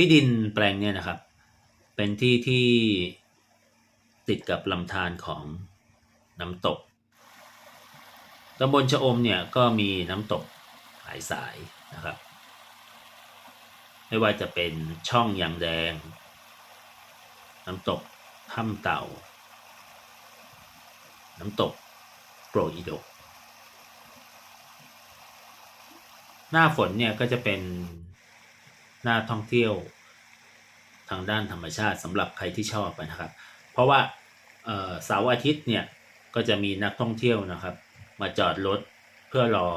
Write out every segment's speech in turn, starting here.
ที่ดินแปลงเนี่ยนะครับ เป็นที่ที่ติดกับลำธารของน้ำตกตำบลชะอมเนี่ยก็มีน้ำตกหลายสายนะครับ ไม่ว่าจะเป็นช่องยางแดง น้ำตกถ้ำเต่า น้ำตกโปรอีโดกหน้าฝนเนี่ยก็จะเป็น น้าท่องเที่ยวทางด้านธรรมชาติสำหรับใครที่ชอบนะครับ เพราะว่าเสาร์อาทิตย์เนี่ยก็จะมีนักท่องเที่ยวนะครับ มาจอดรถเพื่อรอ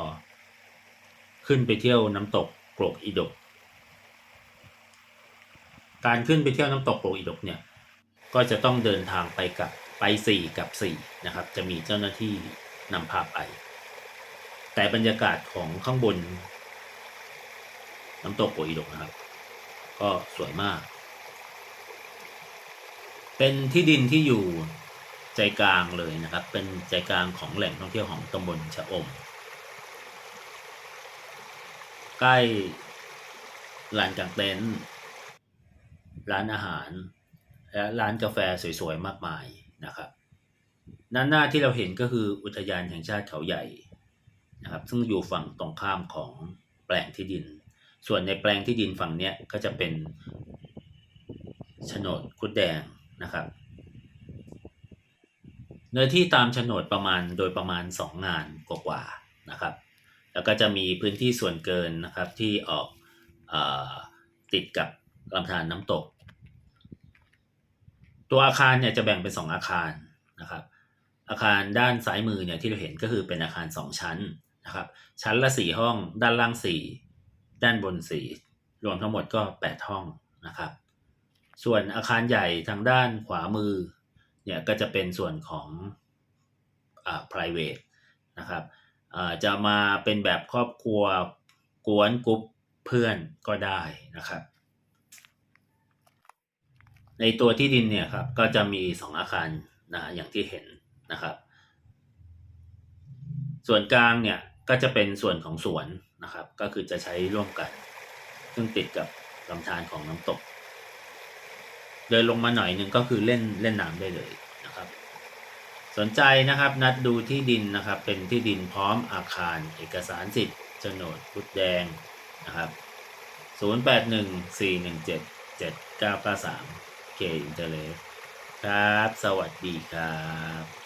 ขึ้นไปเที่ยวน้ำตกโกรกอีดก การขึ้นไปเที่ยวน้ำตกโกรกอีดกเนี่ยก็จะต้องเดินทางไปกับไปสี่กับสี่นะครับ จะมีเจ้าหน้าที่นำพาไป แต่บรรยากาศของข้างบน น้ำตกโกอีดกนะครับ ก็สวยมาก เป็นที่ดินที่อยู่ใจกลางเลยนะครับ เป็นใจกลางของแหล่งท่องเที่ยวของตำบลชะอม ใกล้ลานกางเต็นท์ร้านอาหาร และร้านกาแฟสวยๆ มากมายนะครับด้านหน้าที่เราเห็นก็คืออุทยานแห่งชาติเขาใหญ่นะครับ ซึ่งอยู่ฝั่งตรงข้ามของแปลงที่ดิน ส่วนในแปลงที่ดินฝั่งเนี้ยก็จะเป็นโฉนดคุดแดงนะครับ เนื้อที่ตามโฉนดประมาณโดยประมาณ 2 งานกว่าๆนะครับ แล้วก็จะมีพื้นที่ส่วนเกินนะครับที่ออกอติดกับลำธารน้ำตก ตัวอาคารเนี่ยจะแบ่งเป็น 2 อาคารนะครับ อาคารด้านซ้ายมือเนี่ยที่เราเห็นก็คือเป็นอาคาร 2 ชั้นนะครับ ชั้นละ 4 ห้อง ด้านล่าง 4 ด้านบน 4 รวมทั้งหมดก็ 8 ห้องนะครับ ส่วนอาคารใหญ่ทางด้านขวามือเนี่ยก็จะเป็นส่วนของอ่า private นะครับอ่าจะมาเป็นแบบครอบครัวกวนกรุ๊ปเพื่อนก็ได้นะครับ ในตัวที่ดินเนี่ยครับก็จะมี 2 อาคารนะอย่างที่เห็นนะครับ ส่วนกลางเนี่ย ก็จะเป็นส่วนของสวนนะครับ ก็คือจะใช้ร่วมกัน ซึ่งติดกับลำธารของน้ำตก เดินลงมาหน่อยหนึ่งก็คือเล่นเล่นน้ำได้เลยนะครับ สนใจนะครับนัดดูที่ดินนะครับ เป็นที่ดินพร้อมอาคาร เอกสารสิทธิ์โฉนดพุดแดงนะครับ 0814177993เคอินเตอร์เลครับ สวัสดีครับ